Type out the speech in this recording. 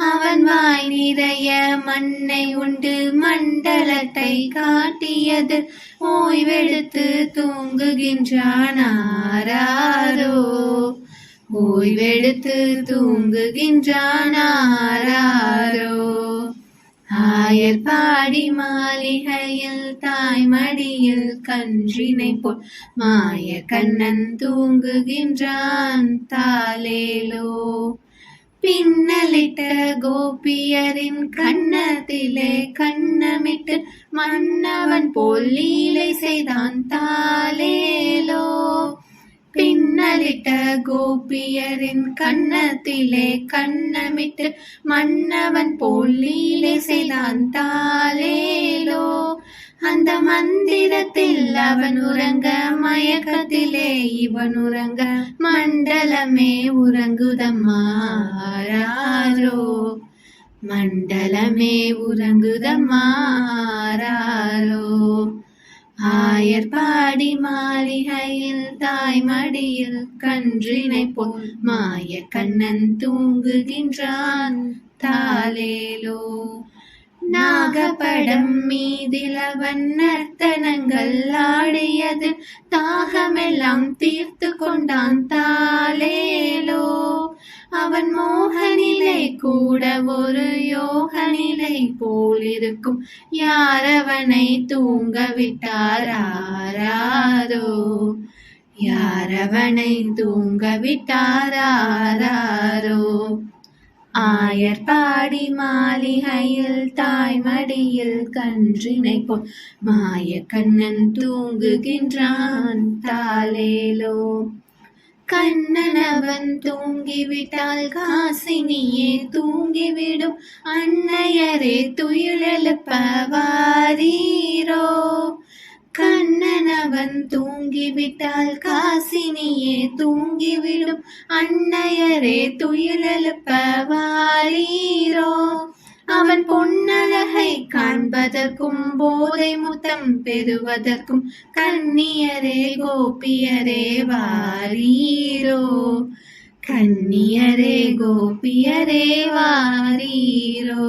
அவன் வாய் நிறைய மண்ணை உண்டு மண்டலத்தை காட்டியது. ஓய்வெடுத்து தூங்குகின்றானாரோ ஓய்வெடுத்து தூங்குகின்றானாரோ ஆயர் பாடி மாளிகையில் தாய் மடியில் கன்றினை போல் மாய கண்ணன் தூங்குகின்றான் தாலேலோ பின்னலிட்ட கோபியரின் கண்ணத்திலே கண்ணமிட்டு மன்னவன் போல் லீலை செய்தான் தாலேலோ பின்னலிட்ட கோபியரின் கண்ணத்திலே கண்ணமிட்டு மன்னவன் போல் லீலை செய்தான் தாலேலோ அந்த மந்திரத்தில் அவன் உறங்க மயக்கத்திலே இவன் உறங்க மண்டலமே உறங்குதம்மாரோ மண்டலமே உறங்குதம்மாரோ ஆயர் பாடி மாளிகையில் தாய் மடியில் கன்றினை போல் மாய கண்ணன் தூங்குகின்றான் தாலேலோ நாகப்படம் மீ மீதிலவன் நர்த்தனங்கள் ஆடியது தாகமெல்லாம் தீர்த்து கொண்டான் தாலேலோ அவன் மோகநிலை கூட ஒரு யோகனிலை போலிருக்கும் யார் அவனை தூங்க விட்டாராரோ யார் அவனை தூங்க விட்டாராரோ ஆயர்பாடி மாளிகையில் தாய்மடியில் கன்றினை போல் மாய கண்ணன் தூங்குகின்றான் தாலேலோ கண்ணனவன் தூங்கிவிட்டால் காசினியே தூங்கிவிடும். அன்னையரே துயிலெழுப்ப வாரீரோ கண்ணனவன் தூங்கிவிட்டால் காசினியே தூங்கிவிடும். அன்னையரே துயிலெழுப்ப வாரீரோ அவன் பொன்னழகை காண்பதற்கும் போதை முத்தம் பெறுவதற்கும் கண்ணியரே கோபியரே வாரீரோ கண்ணியரே கோபியரே வாரீரோ